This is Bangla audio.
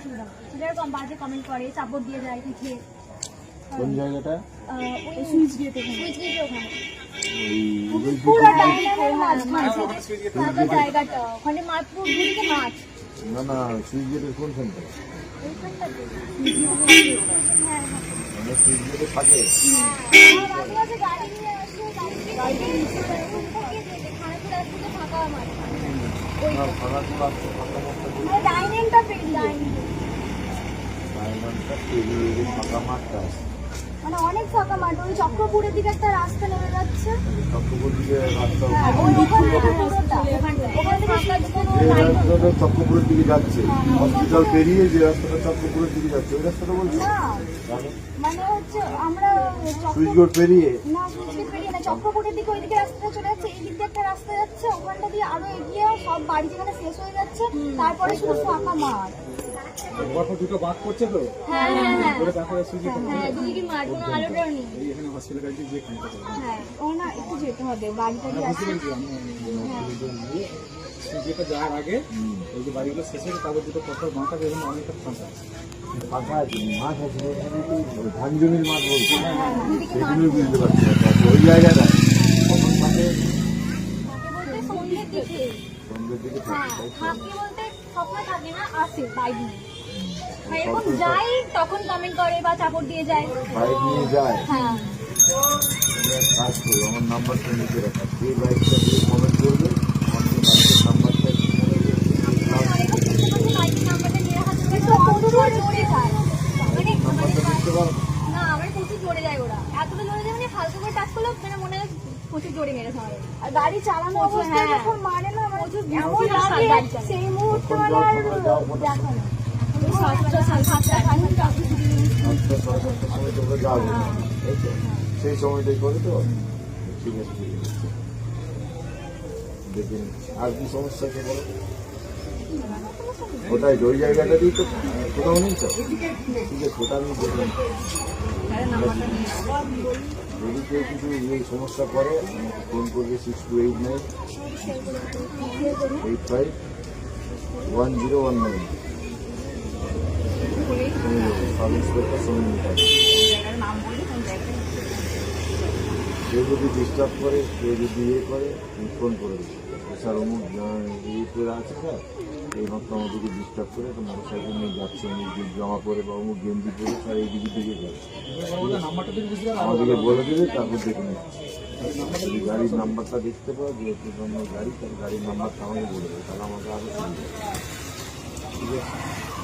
অসুবিধা হয় বাজে কমেন্ট করে সাপোর্ট দিয়ে যায় পিছিয়ে কোন জায়গাটা? সুইচ গেট সুইচ গেট ওখানে। পুরো ডাইনামের মাঝখানে জায়গাটা ওখানে মাছ পুরো দুদিকে মাছ না না সুইচ গেটের কোন সেন্টার ওইখানটাতে হ্যাঁ হ্যাঁ। মানে মাঠ। মানে ডাইনিংটা ডাইনিং ডায়মন্ডটা পেরিয়ে ফাঁকা মাঠটা আছে মানে অনেক ফাঁকা মাঠ ওই চক্রপুরের দিকে একটা রাস্তা নেমে যাচ্ছে। চক্রপুর দিকে রাস্তা হ্যাঁ, ওই ওখানে রাস্তা। ওখান থেকে ফাঁকা কোনো যে লাইন রাস্তাটা চক্রপুরের দিকে যাচ্ছে হসপিটাল পেরিয়ে যে রাস্তাটা চক্রপুরের দিকে যাচ্ছে ওই রাস্তাটা বলছি? না মানে হচ্ছে আমরা চক্র- পেরিয়ে? না সুইচগেট পেরিয়ে না চক্রপুরের দিকে ওইদিকে রাস্তাটা চলে যাচ্ছে এই দিক দিয়ে একটা রাস্তা যাচ্ছে ওখানটা দিয়ে আরও এগিয়ে সব বাড়ি যেখানে শেষ হয়ে যাচ্ছে তারপরে শুধু ফাঁকা মাঠ। পরপর দুটো বাদ করছে তো? হ্যাঁ হ্যাঁ হ্যাঁ। সুইচ হ্যাঁ নেই। এই এখানে হসপিটাল কাছে যে খানটা হ্যাঁ ও না একটু যেতে হবে বাড়ি টাড়ি আছে যেটা যাওয়ার আগে এই যে বাড়িগুলো শেষ হয়েছে তারপর দুটো পরপর বাঁকা বেরোনো অনেকটা ফাঁকা। আছে ফাঁকা আছে মাঠ আছে ধান জমির মাঠ বলছে। সেগুলো বুঝতে পারছি ওই জায়গাটা। কখন থাকে থাকে সন্ধ্যের দিকে। সন্ধ্যের দিকে সবসময় থাকে না আসে বাইরে আর এখন যাই তখন কমেন্ট করে বা চাপড় দিয়ে যায়। বাইক নিয়ে যায়। হ্যাঁ। কাজ করব আমার নাম্বারটা নিচে রাখা। যে বাইকটা কমেন্ট করবে আমি বাইকের নাম্বারটা নাম্বারটা দেখতে পারো না আমার প্রচুর জোরে যায় ওরা এতটা জোরে যায় মানে ফালতু করে টাচ করলেও মানে মনে হয় প্রচুর জোরে আমাদের আর গাড়ি চালানো অবস্থায় যখন মারে না মানে এমন লাগে সেই মুহূর্তে মানে আর দেখো না? সেই সময়টাই করে তো। ঠিক আছে ঠিক আছে। দেখে আর কি সমস্যা আছে বলো? ওটাই ওই জায়গাটাতেই তো কোথাও নেই তো? ঠিক আছে আমি দেখে নিচ্ছি। যদি কেউ কিছু এই সমস্যা করে, আমাকে ফোন করবে six two eight nine eight five one zero one nine কেউ যদি ডিস্টার্ব করে, কেউ যদি ইয়ে করে ফোন করে দেবে স্যার অমুক আছে স্যার এই মাত্র আমাদেরকে ডিস্টার্ব করে একটা মোটর সাইকেল নিয়ে যাচ্ছে করে জামা পরে বা অমুক গেঞ্জি পরে তার এই দিকে দিকে যাচ্ছে। আমাদেরকে বলে দেবে, তারপর দেখে নিচ্ছি গাড়ির নাম্বারটা দেখতে পাও যেহেতু জন্য গাড়ি তার গাড়ির নাম্বারটা আমাকে বলে দেবে, তাহলে আমাকে আরও ঠিক আছে?